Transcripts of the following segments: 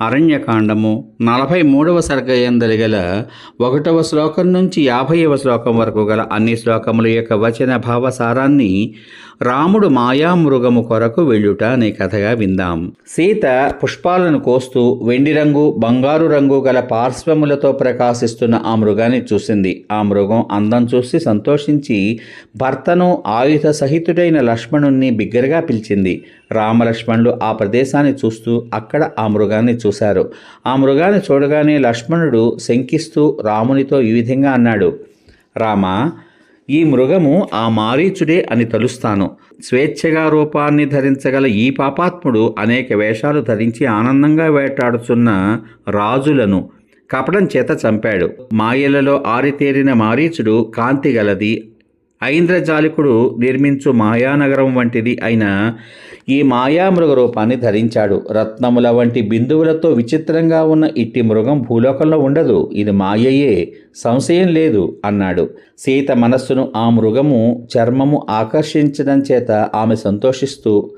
అరణ్యకాండము నలభై మూడవ సర్గయందలి గల ఒకటవ శ్లోకం నుంచి యాభైవ శ్లోకం వరకు గల అన్ని శ్లోకముల యొక్క వచన భావసారాన్ని రాముడు మాయామృగము కొరకు వెళ్ళుట అనే కథగా విందాం. సీత పుష్పాలను కోస్తూ వెండి రంగు బంగారు రంగు గల పార్శ్వములతో ప్రకాశిస్తున్న ఆ మృగాన్ని చూసింది. ఆ మృగం అందం చూసి సంతోషించి భర్తను ఆయుధ సహితుడైన లక్ష్మణుణ్ణి బిగ్గరగా పిలిచింది. రామలక్ష్మణులు ఆ ప్రదేశాన్ని చూస్తూ అక్కడ ఆ మృగాన్ని చూశారు. ఆ మృగాన్ని చూడగానే లక్ష్మణుడు శంకిస్తూ రామునితో ఈ విధంగా అన్నాడు రామా ఈ మృగము ఆ మారీచుడే అని తలుస్తాను. స్వేచ్ఛగా రూపాన్ని ధరించగల ఈ పాపాత్ముడు అనేక వేషాలు ధరించి ఆనందంగా వేటాడుతున్న రాజులను కపడం చేత చంపాడు. మాయలలో ఆరితేరిన మారీచుడు కాంతి గలది ఐంద్రజాలికుడు నిర్మించు మాయానగరం వంటిది అయిన ఈ మాయామృగ రూపాన్ని ధరించాడు. రత్నముల వంటి బిందువులతో విచిత్రంగా ఉన్న ఇట్టి మృగం భూలోకంలో ఉండదు. ఇది మాయయే. సంశయం లేదు అన్నాడు. సీత మనస్సును ఆ మృగము చర్మము ఆకర్షించడం చేత ఆమె సంతోషిస్తూ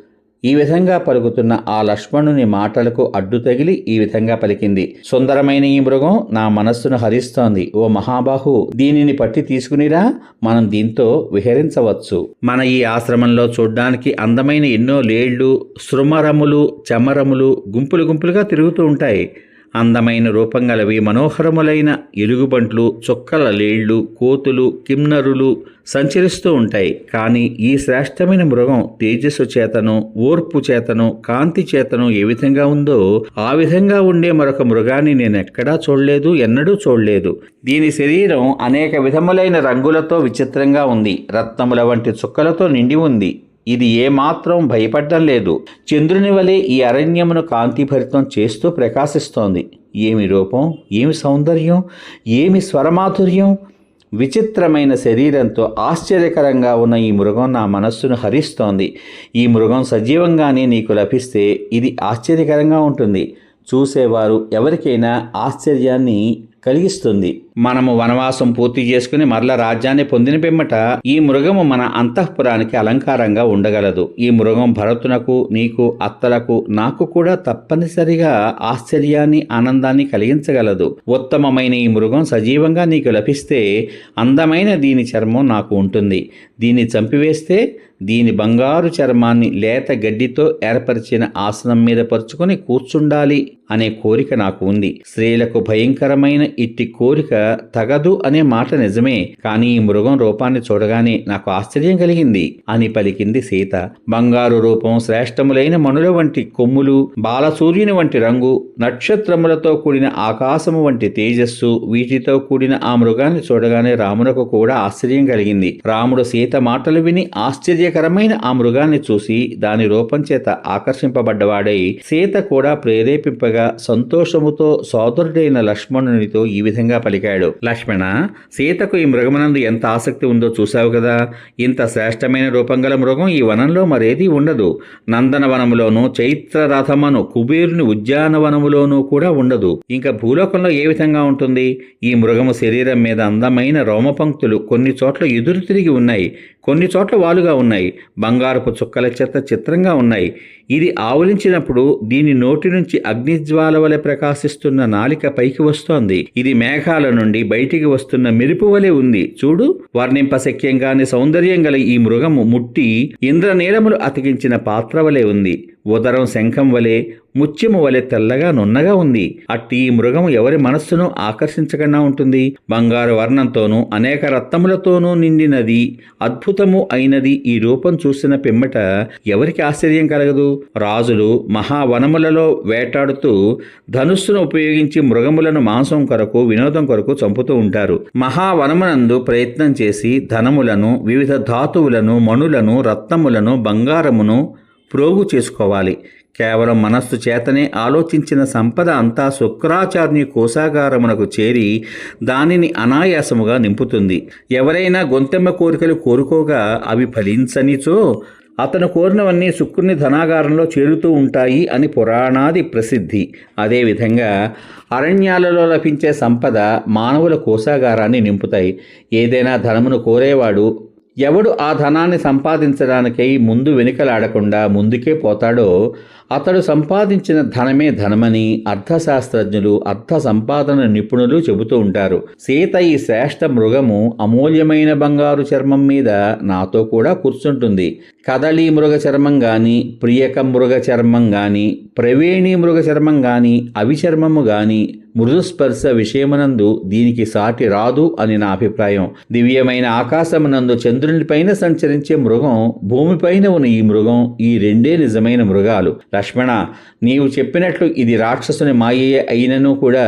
ఈ విధంగా పలుకుతున్న ఆ లక్ష్మణుని మాటలకు అడ్డు తగిలి ఈ విధంగా పలికింది. సుందరమైన ఈ మృగం నా మనస్సును హరిస్తోంది. ఓ మహాబాహు దీనిని పట్టి తీసుకునిరా. మనం దీంతో విహరించవచ్చు. మన ఈ ఆశ్రమంలో చూడ్డానికి అందమైన ఎన్నో లేళ్ళు శృమరములు చమరములు గుంపులు గుంపులుగా తిరుగుతూ ఉంటాయి. అందమైన రూపం గలవి మనోహరములైన ఎలుగుబంట్లు చుక్కల లేళ్ళు కోతులు కిమ్నరులు సంచరిస్తూ ఉంటాయి. కానీ ఈ శ్రేష్టమైన మృగం తేజస్సు చేతను ఓర్పు చేతను కాంతి చేతను ఏ విధంగా ఉందో ఆ విధంగా ఉండే మరొక మృగాన్ని నేను ఎక్కడా చూడలేదు ఎన్నడూ చూడలేదు. దీని శరీరం అనేక విధములైన రంగులతో విచిత్రంగా ఉంది. రత్నముల వంటి చుక్కలతో నిండి ఉంది. ఇది ఏమాత్రం భయపడడం లేదు. చంద్రుని వలె ఈ అరణ్యమును కాంతిభరితం చేస్తూ ప్రకాశిస్తోంది. ఏమి రూపం? ఏమి సౌందర్యం? ఏమి స్వరమాధుర్యం? విచిత్రమైన శరీరంతో ఆశ్చర్యకరంగా ఉన్న ఈ మృగం నా మనస్సును హరిస్తోంది. ఈ మృగం సజీవంగానే నీకు లభిస్తే ఇది ఆశ్చర్యకరంగా ఉంటుంది. చూసేవారు ఎవరికైనా ఆశ్చర్యాన్ని కలిగిస్తుంది. మనము వనవాసం పూర్తి చేసుకుని మరల రాజ్యాన్ని పొందిన పిమ్మట ఈ మృగము మన అంతఃపురానికి అలంకారంగా ఉండగలదు. ఈ మృగం భరతునకు నీకు అత్తలకు నాకు కూడా తప్పనిసరిగా ఆశ్చర్యాన్ని ఆనందాన్ని కలిగించగలదు. ఉత్తమమైన ఈ మృగం సజీవంగా నీకు లభిస్తే అందమైన దీని చర్మం నాకు ఉంటుంది. దీన్ని చంపివేస్తే దీని బంగారు చర్మాన్ని లేత గడ్డితో ఏర్పరిచిన ఆసనం మీద పరుచుకొని కూర్చుండాలి. అనే కోరిక నాకు ఉంది. స్త్రీలకు భయంకరమైన ఇట్టి కోరిక తగదు అనే మాట నిజమే కానీ ఈ మృగం రూపాన్ని చూడగానే నాకు ఆశ్చర్యం కలిగింది. అని పలికింది సీత. బంగారు రూపం శ్రేష్టములైన మనుల వంటి కొమ్ములు బాలసూర్యుని వంటి రంగు నక్షత్రములతో కూడిన ఆకాశము వంటి తేజస్సు వీటితో కూడిన ఆ మృగాన్ని చూడగానే రామునకు కూడా ఆశ్చర్యం కలిగింది. రాముడు సీత మాటలు విని ఆశ్చర్యకరమైన ఆ మృగాన్ని చూసి దాని రూపం చేత ఆకర్షింపబడ్డవాడై సీత కూడా ప్రేరేపింపగా సంతోషముతో సోదరుడైన లక్ష్మణునితో ఈ విధంగా పలికాడు. లక్ష్మణ సీతకు ఈ మృగమునందు ఎంత ఆసక్తి ఉందో చూశావు కదా? ఇంత శ్రేష్టమైన రూపం గల మృగం ఈ వనంలో మరేదీ ఉండదు. నందనవనములోనూ చైత్రరథమను కుబేరుని ఉద్యానవనములోనూ కూడా ఉండదు. ఇంకా భూలోకంలో ఏ విధంగా ఉంటుంది? ఈ మృగము శరీరం మీద అందమైన రోమపంక్తులు కొన్ని చోట్ల ఎదురు తిరిగి ఉన్నాయి. కొన్ని చోట్ల వాలుగా ఉన్నాయి. బంగారపు చుక్కల చెత్త చిత్రంగా ఉన్నాయి. ఇది ఆవలించినప్పుడు దీని నోటి నుంచి అగ్నిజ్వాల వలె ప్రకాశిస్తున్న నాలిక పైకి వస్తోంది. ఇది మేఘాల నుండి బయటికి వస్తున్న మెరుపు వలె ఉంది. చూడు వర్ణింపశక్యంగాని సౌందర్యం గల ఈ మృగము ముట్టి ఇంద్రనీలములు అతికించిన పాత్ర వలె ఉంది. ఉదరం శంఖం వలె ముత్యము వలె తెల్లగా నున్నగా ఉంది. అట్టి ఈ మృగము ఎవరి మనస్సును ఆకర్షించకుండా ఉంటుంది? బంగారు వర్ణంతోనూ అనేక రత్నములతోనూ నిండినది. అద్భుతము అయినది ఈ రూపం చూసిన పిమ్మట ఎవరికి ఆశ్చర్యం కలగదు? రాజులు మహావనములలో వేటాడుతూ ధనుస్సును ఉపయోగించి మృగములను మాంసం కొరకు వినోదం కొరకు చంపుతూ ఉంటారు. మహావనమునందు ప్రయత్నం చేసి ధనములను వివిధ ధాతువులను మణులను రత్నములను బంగారమును ప్రోగు చేసుకోవాలి. కేవలం మనస్సు చేతనే ఆలోచించిన సంపద అంతా శుక్రాచార్యుని కోశాగారమునకు చేరి దానిని అనాయాసముగా నింపుతుంది. ఎవరైనా గొంతెమ్మ కోరికలు కోరుకోగా అవి ఫలించనిచో అతను కోరినవన్నీ శుక్రుని ధనాగారంలో చేరుతూ ఉంటాయి అని పురాణాది ప్రసిద్ధి. అదేవిధంగా అరణ్యాలలో లభించే సంపద మానవుల కోశాగారాన్ని నింపుతాయి. ఏదైనా ధనమును కోరేవాడు ఎవడు ఆ ధనాన్ని సంపాదించడానికై ముందు వెనుకలాడకుండా ముందుకే పోతాడో అతడు సంపాదించిన ధనమే ధనమని అర్థశాస్త్రజ్ఞులు అర్థ సంపాదన నిపుణులు చెబుతూ ఉంటారు. సీత ఈ శ్రేష్ఠ మృగము అమూల్యమైన బంగారు చర్మం మీద నాతో కూడా కూర్చుంటుంది. కదళీ మృగ చర్మం గాని ప్రియక మృగ చర్మం గాని ప్రవేణి మృగ చర్మం గాని అవిచర్మము గాని మృదుస్పర్శ విషయమునందు దీనికి సాటి రాదు అని నా అభిప్రాయం. దివ్యమైన ఆకాశమునందు చంద్రునిపైన సంచరించే మృగం భూమిపైన ఉన్న ఈ మృగం ఈ రెండే నిజమైన మృగాలు. లక్ష్మణ నీవు చెప్పినట్లు ఇది రాక్షసుని మాయయే అయినను కూడా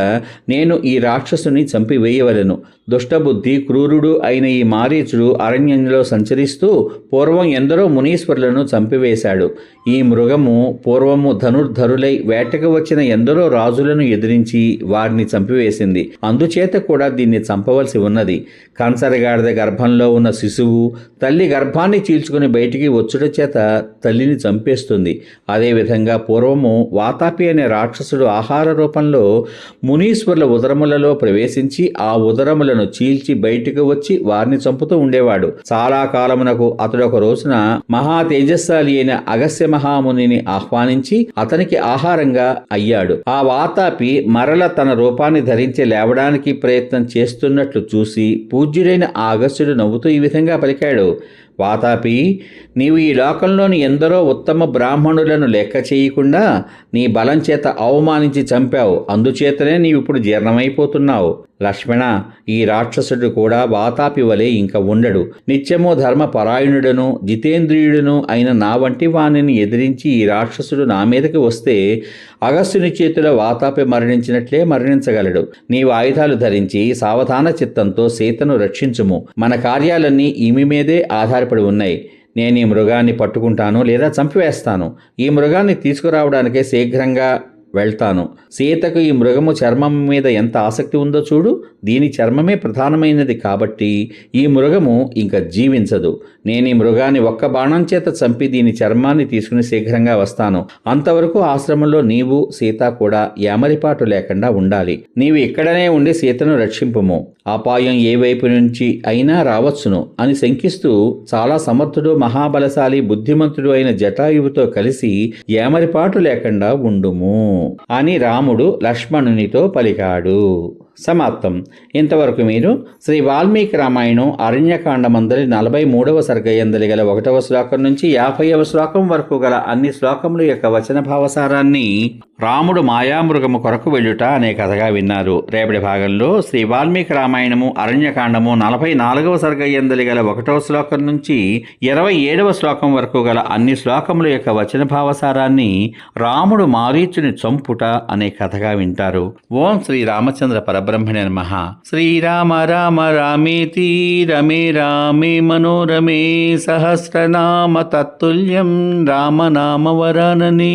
నేను ఈ రాక్షసుని చంపివేయవలను. దుష్టబుద్ధి క్రూరుడు అయిన ఈ మారీచుడు అరణ్యంలో సంచరిస్తూ పూర్వం ఎందరో మునీశ్వరులను చంపివేశాడు. ఈ మృగము పూర్వము ధనుర్ధరులై వేటకు వచ్చిన ఎందరో రాజులను ఎదిరించి వారిని చంపివేసింది. అందుచేత కూడా దీన్ని చంపవలసి ఉన్నది. కంచరగాడిద గర్భంలో ఉన్న శిశువు తల్లి గర్భాన్ని చీల్చుకుని బయటికి వచ్చుట చేత తల్లిని చంపేస్తుంది. అదేవిధంగా పూర్వము వాతాపి అనే రాక్షసుడు ఆహార రూపంలో మునీశ్వరుల ఉదరములలో ప్రవేశించి ఆ ఉదరములను చీల్చి బయటికి వచ్చి వారిని చంపుతూ ఉండేవాడు. చాలా కాలమునకు అతడు ఒక రోజున మహా తేజస్శాలి అయిన అగస్య మహామునిని ఆహ్వానించి అతనికి ఆహారంగా అయ్యాడు. ఆ వాతాపి మరల తన రూపాన్ని ధరించి లేవడానికి ప్రయత్నం చేస్తున్నట్లు చూసి పూజ్యుడైన ఆ అగస్యుడు నవ్వుతూ ఈ విధంగా పలికాడు. వాతాపి నీవు ఈ లోకంలోని ఎందరో ఉత్తమ బ్రాహ్మణులను లెక్క చేయకుండా నీ బలం చేత అవమానించి చంపావు. అందుచేతనే నీవు ఇప్పుడు జీర్ణమైపోతున్నావు. లక్ష్మణ ఈ రాక్షసుడు కూడా వాతాపి వలె ఇంక ఉండడు. నిత్యము ధర్మపరాయణుడను జితేంద్రియుడును అయిన నా వంటి వాణిని ఎదిరించి ఈ రాక్షసుడు నా మీదకి వస్తే అగస్సుని చేతిలో వాతాపి మరణించినట్లే మరణించగలడు. నీవు ఆయుధాలు ధరించి సావధాన చిత్తంతో సీతను రక్షించుము. మన కార్యాలన్నీ ఈమె మీదే ఆధారపడి ఉన్నాయి. నేను ఈ మృగాన్ని పట్టుకుంటాను లేదా చంపివేస్తాను. ఈ మృగాన్ని తీసుకురావడానికే శీఘ్రంగా వెళ్తాను. సీతకు ఈ మృగము చర్మం మీద ఎంత ఆసక్తి ఉందో చూడు. దీని చర్మమే ప్రధానమైనది కాబట్టి ఈ మృగము ఇంకా జీవించదు. నేను ఈ మృగాన్ని ఒక్క బాణం చేత చంపి దీని చర్మాన్ని తీసుకుని శీఘ్రంగా వస్తాను. అంతవరకు ఆశ్రమంలో నీవు సీత కూడా యామరిపాటు లేకుండా ఉండాలి. నీవు ఇక్కడనే ఉండి సీతను రక్షింపుము. అపాయం ఏ వైపు నుంచి అయినా రావచ్చును అని శంకిస్తూ చాలా సమర్థుడు మహాబలశాలి బుద్ధిమంతుడు అయిన జటాయువుతో కలిసి ఏమరిపాటు లేకుండా ఉండుము. అని రాముడు లక్ష్మణునితో పలికాడు. సమాప్తం. ఇంతవరకు మీరు శ్రీ వాల్మీకి రామాయణం అరణ్యకాండమందలి నలభై మూడవ సర్గయందలి గల ఒకటవ శ్లోకం నుంచి యాభైవ శ్లోకం వరకు గల అన్ని శ్లోకముల యొక్క వచన భావసారాన్ని రాముడు మాయామృగము కొరకు వెళ్ళుట అనే కథగా విన్నారు. రేపటి భాగంలో శ్రీ వాల్మీకి రామాయణము అరణ్యకాండము నలభై నాలుగవ సర్గయ్యందలి గల ఒకటవ శ్లోకం నుంచి ఇరవై ఏడవ శ్లోకం వరకు గల అన్ని శ్లోకముల యొక్క వచన భావసారాన్ని రాముడు మారీచుని చంపుట అనే కథగా వింటారు. ఓం శ్రీ రామచంద్ర పరబ్రహ్మణే నమ. శ్రీరామ రామ రామేతి రమే రామే మనోరమే సహస్రనామ తత్తుల్యం రామనామ వరాననే.